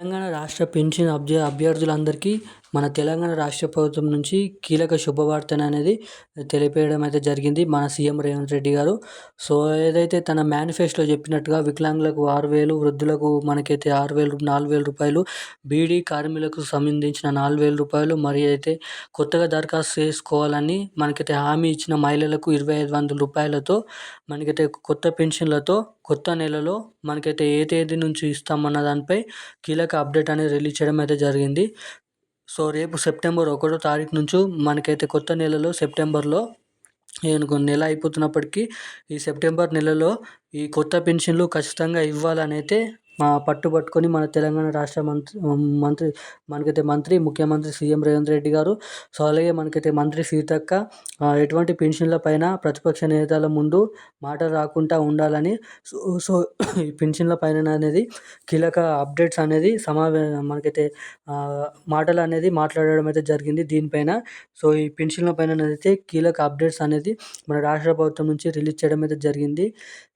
తెలంగాణ రాష్ట్ర పెన్షన్ అభ్య అభ్యర్థులందరికీ మన తెలంగాణ రాష్ట్ర ప్రభుత్వం నుంచి కీలక శుభవార్తను అనేది తెలిపేయడం అయితే జరిగింది మన సీఎం రేవంత్ రెడ్డి గారు. సో ఏదైతే తన మేనిఫెస్టోలో చెప్పినట్టుగా వికలాంగులకు ఆరు వేలు వృద్ధులకు మనకైతే ఆరు వేలు నాలుగు వేల రూపాయలు బీడీ కార్మికులకు సంబంధించిన నాలుగు వేల రూపాయలు మరి అయితే కొత్తగా దరఖాస్తు చేసుకోవాలని మనకైతే హామీ ఇచ్చిన మహిళలకు ఇరవై ఐదు వందల రూపాయలతో మనకైతే కొత్త పెన్షన్లతో కొత్త నెలలో మనకైతే ఏ తేదీ నుంచి ఇస్తామన్న దానిపై కీలక అప్డేట్ అనేది రిలీజ్ చేయడం అయితే జరిగింది. సో రేపు సెప్టెంబర్ ఒకటో తారీఖు నుంచి మనకైతే కొత్త నెలలో సెప్టెంబర్లో నెల అయిపోతున్నప్పటికీ ఈ సెప్టెంబర్ నెలలో ఈ కొత్త పెన్షన్లు ఖచ్చితంగా ఇవ్వాలని అయితే పట్టుబట్టుకొని మన తెలంగాణ రాష్ట్ర మంత్రి మంత్రి మనకైతే మంత్రి ముఖ్యమంత్రి సీఎం రేవంత్ రెడ్డి గారు. సో అలాగే మనకైతే మంత్రి సీతక్క ఎటువంటి పెన్షన్ల పైన ప్రతిపక్ష నేతల ముందు మాట రాకుండా ఉండాలని సో సో ఈ పెన్షన్ల పైన అనేది కీలక అప్డేట్స్ అనేది సమావే మనకైతే మాటలు అనేది మాట్లాడడం అయితే జరిగింది దీనిపైన. సో ఈ పెన్షన్ల పైన అయితే కీలక అప్డేట్స్ అనేది మన రాష్ట్ర ప్రభుత్వం నుంచి రిలీజ్ చేయడం అయితే జరిగింది.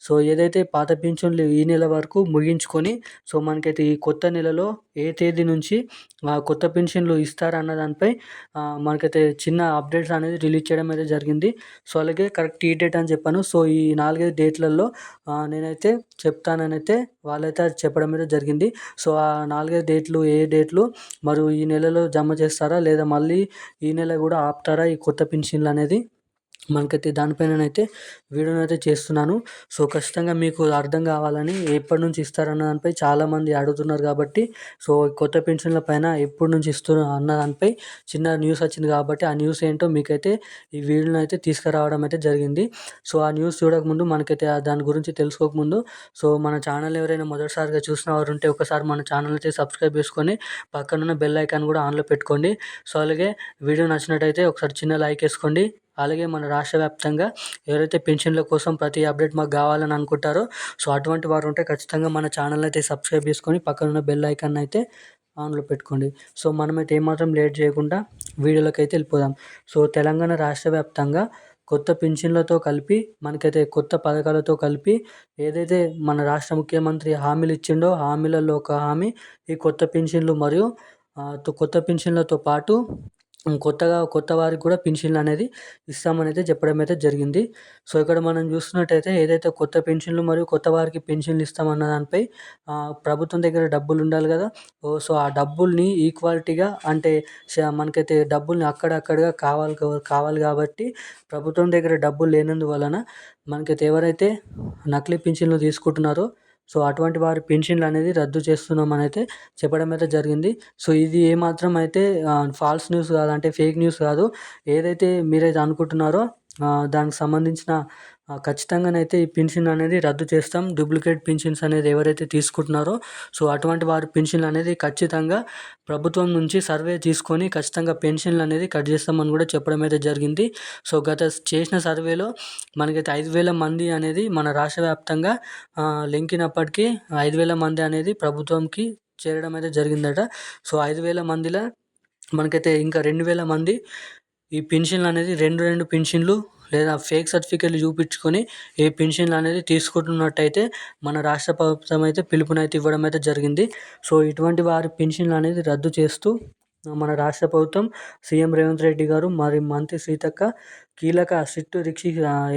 సో ఏదైతే పాత పెన్షన్లు ఈ నెల వరకు ముగించుకొని కానీ సో మనకైతే ఈ కొత్త నెలలో ఏ తేదీ నుంచి కొత్త పెన్షన్లు ఇస్తారన్న దానిపై మనకైతే చిన్న అప్డేట్స్ అనేది రిలీజ్ చేయడం అయితే జరిగింది. సో అలాగే కరెక్ట్ ఈ డేట్ అని చెప్పాను. సో ఈ నాలుగైదు డేట్లలో నేనైతే చెప్తానని అయితే వాళ్ళైతే చెప్పడం అయితే జరిగింది. సో ఆ నాలుగైదు డేట్లు ఏ డేట్లు మరియు ఈ నెలలో జమ చేస్తారా లేదా మళ్ళీ ఈ నెల కూడా ఆపుతారా ఈ కొత్త పెన్షన్లు అనేది? మనకైతే దానిపైననైతే వీడియోని అయితే చేస్తున్నాను. సో ఖచ్చితంగా మీకు అర్థం కావాలని ఎప్పటి నుంచి ఇస్తారన్న దానిపై చాలామంది అడుగుతున్నారు కాబట్టి సో కొత్త పెన్షన్ల పైన ఎప్పటి నుంచి ఇస్తున్నారు అన్న దానిపై చిన్న న్యూస్ వచ్చింది కాబట్టి ఆ న్యూస్ ఏంటో మీకైతే ఈ వీడియోని అయితే తీసుకురావడం అయితే జరిగింది. సో ఆ న్యూస్ చూడకముందు మనకైతే దాని గురించి తెలుసుకోకముందు సో మన ఛానల్ ఎవరైనా మొదటిసారిగా చూసిన వారు ఉంటే ఒకసారి మన ఛానల్ అయితే సబ్స్క్రైబ్ చేసుకొని పక్కనున్న బెల్ ఐకాన్ కూడా ఆన్లో పెట్టుకోండి. సో అలాగే వీడియో నచ్చినట్టయితే ఒకసారి చిన్న లైక్ వేసుకోండి. అలాగే మన రాష్ట్ర వ్యాప్తంగా ఎవరైతే పెన్షన్ల కోసం ప్రతి అప్డేట్ మాకు కావాలని అనుకుంటారో సో అటువంటి వారు ఉంటే ఖచ్చితంగా మన ఛానల్ అయితే సబ్స్క్రైబ్ చేసుకొని పక్కన ఉన్న బెల్ ఐకాన్ అయితే ఆన్లో పెట్టుకోండి. సో మనమైతే ఏమాత్రం లేట్ చేయకుండా వీడియోలోకి అయితే వెళ్ళిపోదాం. సో తెలంగాణ రాష్ట్ర వ్యాప్తంగా కొత్త పెన్షన్లతో కలిపి మనకైతే కొత్త పథకాలతో కలిపి ఏదైతే మన రాష్ట్ర ముఖ్యమంత్రి హామీలు ఇచ్చిండో హామీలలో ఒక హామీ ఈ కొత్త పెన్షన్లు మరియు కొత్త పెన్షన్లతో పాటు కొత్తగా కొత్త వారికి కూడా పెన్షన్లు అనేది ఇస్తామని అయితే చెప్పడం అయితే జరిగింది. సో ఇక్కడ మనం చూస్తున్నట్టయితే ఏదైతే కొత్త పెన్షన్లు మరియు కొత్త వారికి పెన్షన్లు ఇస్తామన్న దానిపై ప్రభుత్వం దగ్గర డబ్బులు ఉండాలి కదా. సో ఆ డబ్బుల్ని ఈక్వాలిటీగా అంటే మనకైతే డబ్బుల్ని అక్కడక్కడగా కావాలి కావాలి కాబట్టి ప్రభుత్వం దగ్గర డబ్బులు లేనందువలన మనకైతే ఎవరైతే నకిలీ పెన్షన్లు తీసుకుంటున్నారో సో అటువంటి వారి పెన్షన్లు అనేది రద్దు చేస్తున్నామని అయితే చెప్పడం అయితే జరిగింది. సో ఇది ఏమాత్రం అయితే ఫాల్స్ న్యూస్ కాదు అంటే ఫేక్ న్యూస్ కాదు. ఏదైతే మీరైతే అనుకుంటున్నారో దానికి సంబంధించిన ఖచ్చితంగానైతే ఈ పెన్షన్ అనేది రద్దు చేస్తాం. డూప్లికేట్ పెన్షన్స్ అనేది ఎవరైతే తీసుకుంటున్నారో సో అటువంటి వారి పెన్షన్లు అనేది ఖచ్చితంగా ప్రభుత్వం నుంచి సర్వే తీసుకొని ఖచ్చితంగా పెన్షన్లు అనేది కట్ చేస్తామని కూడా చెప్పడం అయితే జరిగింది. సో గత చేసిన సర్వేలో మనకైతే ఐదు వేల మంది అనేది మన రాష్ట్ర వ్యాప్తంగా లెంకినప్పటికీ ఐదు వేల మంది అనేది ప్రభుత్వంకి చేరడం అయితే జరిగిందట. సో ఐదు వేల మందిలో మనకైతే ఇంకా రెండు వేల మంది ఈ పెన్షన్లు అనేది రెండు రెండు పెన్షన్లు లేదా ఫేక్ సర్టిఫికేట్లు చూపించుకొని ఈ పెన్షన్లు అనేది తీసుకుంటున్నట్టయితే మన రాష్ట్ర ప్రభుత్వం అయితే పిలుపునైతే ఇవ్వడం అయితే జరిగింది. సో ఇటువంటి వారి పెన్షన్లు అనేది రద్దు చేస్తూ మన రాష్ట్ర ప్రభుత్వం సీఎం రేవంత్ రెడ్డి గారు మరి మంత్రి సీతక్క కీలక సిట్ రిక్షి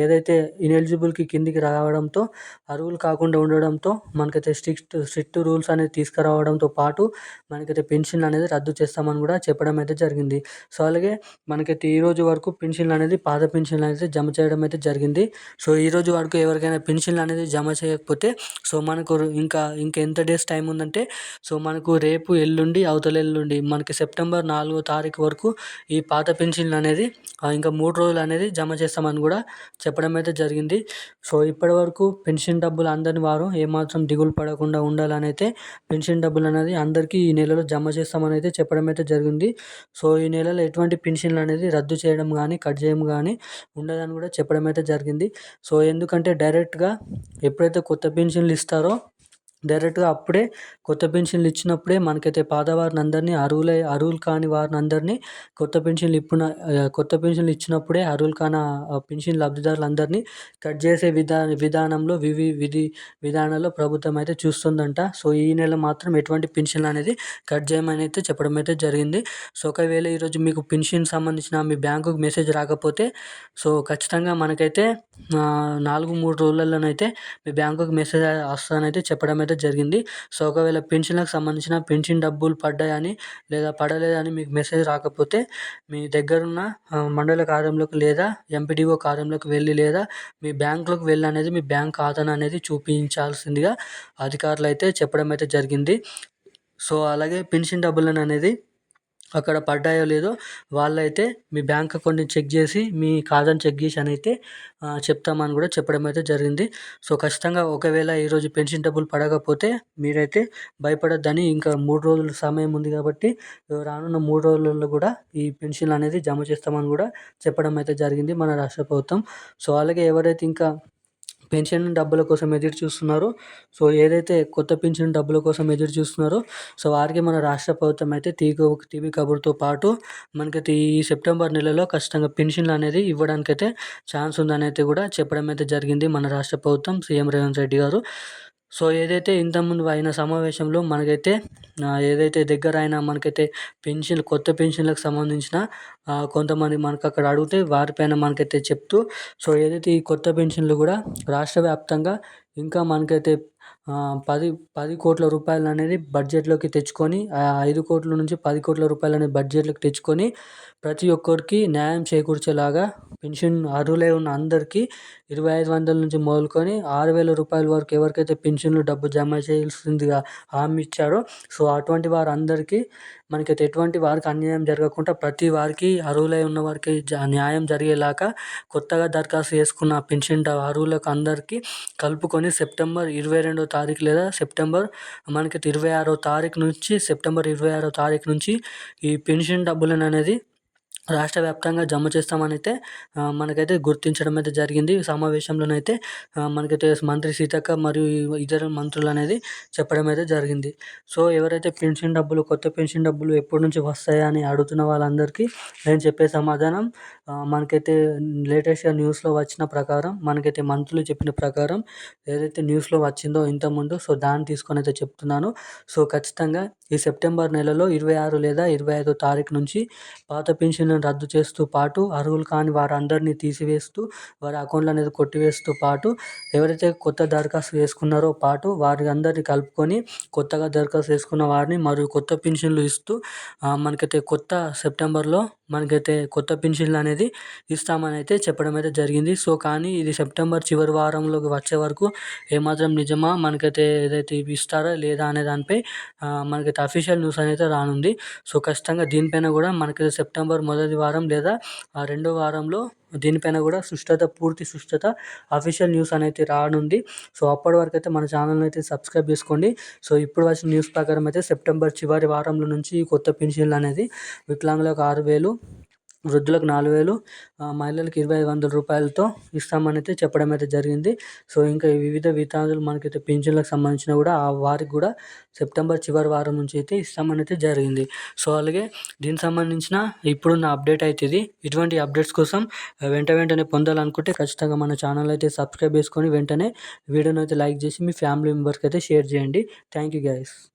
ఏదైతే ఇనెలిజిబుల్కి కిందికి రావడంతో అర్హులు కాకుండా ఉండడంతో మనకైతే స్ట్రిక్ట్ స్ట్రిక్ట్ రూల్స్ అనేది తీసుకురావడంతో పాటు మనకైతే పెన్షన్లు అనేది రద్దు చేస్తామని కూడా చెప్పడం అయితే జరిగింది. సో అలాగే మనకైతే ఈ రోజు వరకు పెన్షన్లు అనేది పాత పెన్షన్లు అనేది జమ చేయడం అయితే జరిగింది. సో ఈ రోజు వరకు ఎవరికైనా పెన్షన్లు అనేది జమ చేయకపోతే సో మనకు ఇంకా ఇంకా ఎంత డేస్ టైం ఉందంటే సో మనకు రేపు ఎల్లుండి అవతల ఎల్లుండి మనకి సెప్టెంబర్ నాలుగో తారీఖు వరకు ఈ పాత పెన్షన్లు అనేది ఇంకా మూడు రోజులు అనేది జమ చేస్తామని కూడా చెప్పడం అయితే జరిగింది. సో ఇప్పటి వరకు పెన్షన్ డబ్బులు అందని వారు ఏమాత్రం దిగులు పడకుండా ఉండాలని అయితే పెన్షన్ డబ్బులు అనేది అందరికీ ఈ నెలలో జమ చేస్తామని అయితే చెప్పడం అయితే జరిగింది. సో ఈ నెలలో ఎటువంటి పెన్షన్లు అనేది రద్దు చేయడం కానీ కట్ చేయడం కానీ ఉండదని కూడా చెప్పడం అయితే జరిగింది. సో ఎందుకంటే డైరెక్ట్గా ఎప్పుడైతే కొత్త పెన్షన్లు ఇస్తారో డైరెక్ట్గా అప్పుడే కొత్త పెన్షన్లు ఇచ్చినప్పుడే మనకైతే పాతవారిని అందరినీ అర్హులై అర్హులు కాని వారిని అందరినీ కొత్త పెన్షన్లు ఇప్పున కొత్త పెన్షన్లు ఇచ్చినప్పుడే అర్హులు కాని పెన్షన్ లబ్ధిదారులందరినీ కట్ చేసే విధా విధానంలో వివి విధి విధానంలో ప్రభుత్వం అయితే చూస్తుందంట. సో ఈ నెల మాత్రం ఎటువంటి పెన్షన్లు అనేది కట్ చేయమని అయితే చెప్పడం అయితే జరిగింది. సో ఒకవేళ ఈరోజు మీకు పెన్షన్ సంబంధించిన మీ బ్యాంకుకు మెసేజ్ రాకపోతే సో ఖచ్చితంగా మనకైతే నాలుగు మూడు రోజులలోనైతే మీ బ్యాంకుకి మెసేజ్ వస్తుందని అయితే చెప్పడం అయితే జరిగింది. సో ఒకవేళ పెన్షన్లకు సంబంధించిన పెన్షన్ డబ్బులు పడ్డాయని లేదా పడలేదని మీకు మెసేజ్ రాకపోతే మీ దగ్గరున్న మండల కార్యంలోకి లేదా ఎంపీడీఓ కార్యంలోకి వెళ్ళి లేదా మీ బ్యాంకులోకి వెళ్ళి అనేది మీ బ్యాంక్ ఖాతాను అనేది చూపించాల్సిందిగా అధికారులు అయితే చెప్పడం అయితే జరిగింది. సో అలాగే పెన్షన్ డబ్బులను అనేది అక్కడ పడ్డాయో లేదో వాళ్ళైతే మీ బ్యాంక్ అకౌంట్ని చెక్ చేసి మీ ఖాతాను చెక్ చేసి అని అయితే చెప్తామని కూడా చెప్పడం అయితే జరిగింది. సో ఖచ్చితంగా ఒకవేళ ఈరోజు పెన్షన్ డబ్బులు పడకపోతే మీరైతే భయపడొద్దని ఇంకా మూడు రోజుల సమయం ఉంది కాబట్టి రానున్న మూడు రోజులలో కూడా ఈ పెన్షన్లు అనేది జమ చేస్తామని కూడా చెప్పడం అయితే జరిగింది మన రాష్ట్ర ప్రభుత్వం. సో అలాగే ఎవరైతే ఇంకా పెన్షన్ డబ్బుల కోసం ఎదురు చూస్తున్నారో. సో ఏదైతే కొత్త పెన్షన్ డబ్బుల కోసం ఎదురు చూస్తున్నారో సో వారికి మన రాష్ట్ర ప్రభుత్వం అయితే టీవీ టీవీ కబుర్తో పాటు మనకైతే ఈ సెప్టెంబర్ నెలలో ఖచ్చితంగా పెన్షన్లు అనేది ఇవ్వడానికైతే ఛాన్స్ ఉందనైతే కూడా చెప్పడం అయితే జరిగింది మన రాష్ట్ర ప్రభుత్వం సీఎం రేవంత్ రెడ్డి గారు. సో ఏదైతే ఇంతకుముందు అయిన సమావేశంలో మనకైతే ఏదైతే దగ్గర అయినా మనకైతే పెన్షన్ కొత్త పెన్షన్లకు సంబంధించిన కొంతమంది మనకు అక్కడ అడిగితే వారిపైన మనకైతే చెప్తూ సో ఏదైతే ఈ కొత్త పెన్షన్లు కూడా రాష్ట్ర వ్యాప్తంగా ఇంకా మనకైతే పది పది కోట్ల రూపాయలు అనేది బడ్జెట్లోకి తెచ్చుకొని ఐదు కోట్ల నుంచి పది కోట్ల రూపాయలు అనేది బడ్జెట్లోకి తెచ్చుకొని ప్రతి ఒక్కరికి న్యాయం చేకూర్చేలాగా పెన్షన్ అర్హులై ఉన్న అందరికీ ఇరవై ఐదు వందల నుంచి మొదలుకొని ఆరు వేల రూపాయల వరకు ఎవరికైతే పెన్షన్లు డబ్బు జమ చేయాల్సిందిగా హామీ ఇచ్చారో సో అటువంటి వారందరికీ మనకైతే ఎటువంటి వారికి అన్యాయం జరగకుండా ప్రతి వారికి అర్హులై ఉన్న వారికి న్యాయం జరిగేలాగా కొత్తగా దరఖాస్తు చేసుకున్న పెన్షన్ అర్హులకు అందరికీ కలుపుకొని సెప్టెంబర్ ఇరవై రెండు తారీఖు లేదా సెప్టెంబర్ మనకి ఇరవై ఆరో తారీఖు నుంచి సెప్టెంబర్ ఇరవై ఆరో తారీఖు నుంచి ఈ పెన్షన్ డబ్బులను అనేది రాష్ట్ర వ్యాప్తంగా జమ చేస్తామని అయితే మనకైతే గుర్తించడం అయితే జరిగింది. సమావేశంలోనైతే మనకైతే మంత్రి సీతక్క మరియు ఇతర మంత్రులు అనేది చెప్పడం అయితే జరిగింది. సో ఎవరైతే పెన్షన్ డబ్బులు కొత్త పెన్షన్ డబ్బులు ఎప్పటి నుంచి వస్తాయా అని అడుగుతున్న వాళ్ళందరికీ నేను చెప్పే సమాధానం మనకైతే లేటెస్ట్గా న్యూస్లో వచ్చిన ప్రకారం మనకైతే మంత్రులు చెప్పిన ప్రకారం ఏదైతే న్యూస్లో వచ్చిందో ఇంతకుముందు సో దాన్ని తీసుకొని అయితే చెప్తున్నాను. సో ఖచ్చితంగా ఈ సెప్టెంబర్ నెలలో ఇరవై ఆరు లేదా ఇరవై ఐదో తారీఖు నుంచి పాత పెన్షన్ పెన్షన్లను రద్దు చేస్తూ పాటు అర్హులు కాని వారందరినీ తీసివేస్తూ వారి అకౌంట్లు అనేది కొట్టివేస్తూ పాటు ఎవరైతే కొత్త దరఖాస్తు చేసుకున్నారో పాటు వారి అందరినీ కలుపుకొని కొత్తగా దరఖాస్తు చేసుకున్న వారిని మరియు కొత్త పెన్షన్లు ఇస్తూ మనకైతే కొత్త సెప్టెంబర్లో మనకైతే కొత్త పెన్షన్లు అనేది ఇస్తామని అయితే చెప్పడం అయితే జరిగింది. సో కానీ ఇది సెప్టెంబర్ చివరి వారంలోకి వచ్చే వరకు ఏమాత్రం నిజమా? మనకైతే ఏదైతే ఇవి ఇస్తారా లేదా అనే దానిపై మనకైతే అఫీషియల్ న్యూస్ అనేది రానుంది. సో ఖచ్చితంగా దీనిపైన కూడా మనకి సెప్టెంబర్ మొదటి వారం లేదా రెండో వారంలో దీనిపైన కూడా సుష్టత పూర్తి సుష్టత అఫీషియల్ న్యూస్ అనేది రానుంది. సో అప్పటి వరకు అయితే మన ఛానల్ని అయితే సబ్స్క్రైబ్ చేసుకోండి. సో ఇప్పుడు వచ్చిన న్యూస్ ప్రకారం అయితే సెప్టెంబర్ చివరి వారంలో నుంచి కొత్త పెన్షన్లు అనేది వికలాంగులకు ఆరు వేలు వృద్ధులకు నాలుగు వేలు మహిళలకు ఇరవై ఐదు వందల రూపాయలతో ఇస్తామని అయితే చెప్పడం అయితే జరిగింది. సో ఇంకా వివిధ విధానాలు మనకైతే పింఛన్లకు సంబంధించిన కూడా ఆ వారికి కూడా సెప్టెంబర్ చివరి వారం నుంచి అయితే ఇస్తామని అయితే జరిగింది. సో అలాగే దీనికి సంబంధించిన ఇప్పుడున్న అప్డేట్ అయితే ఇది. ఇటువంటి అప్డేట్స్ కోసం వెంట వెంటనే పొందాలనుకుంటే ఖచ్చితంగా మన ఛానల్ అయితే సబ్స్క్రైబ్ చేసుకొని వెంటనే వీడియోని అయితే లైక్ చేసి మీ ఫ్యామిలీ మెంబర్స్కి అయితే షేర్ చేయండి. Thank you guys